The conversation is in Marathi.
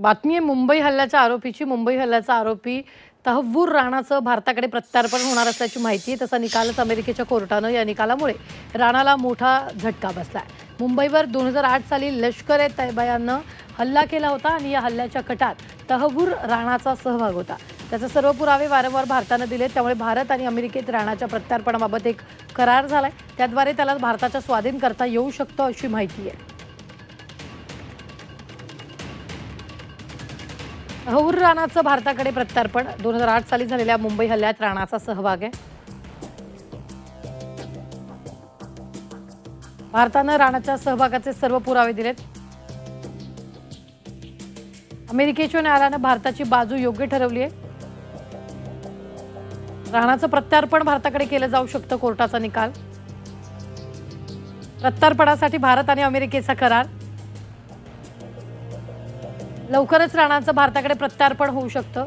बातमी आहे मुंबई हल्ल्याच्या आरोपीची मुंबई हल्ल्याचा आरोपी तहव्वूर राणाचं भारताकडे प्रत्यार्पण होणार असल्याची माहिती आहे. तसा निकालच अमेरिकेच्या कोर्टानं या निकालामुळे राणाला मोठा झटका बसलाय. मुंबईवर दोन हजार आठ साली लष्कर ए तैबायानं हल्ला केला होता आणि या हल्ल्याच्या कटात तहव्वूर राणाचा सहभाग होता. त्याचे सर्व पुरावे वारंवार भारतानं दिले त्यामुळे भारत आणि अमेरिकेत राणाच्या प्रत्यार्पणाबाबत एक करार झालाय. त्याद्वारे त्याला भारताच्या स्वाधीन करता येऊ शकतो अशी माहिती आहे. हौर राणाचं भारताकडे प्रत्यार्पण. दोन हजार आठ साली झालेल्या मुंबई हल्ल्यात राणाचा सहभाग आहे. भारतानं राणाच्या सहभागाचे सर्व पुरावे दिलेत. अमेरिकेच्या न्यायालयानं भारताची बाजू योग्य ठरवली आहे. राणाचं प्रत्यार्पण भारताकडे केलं जाऊ शकतं कोर्टाचा निकाल. प्रत्यार्पणासाठी भारत आणि अमेरिकेचा करार. लवकरच राणाचं भारताकडे प्रत्यार्पण होऊ शकतं.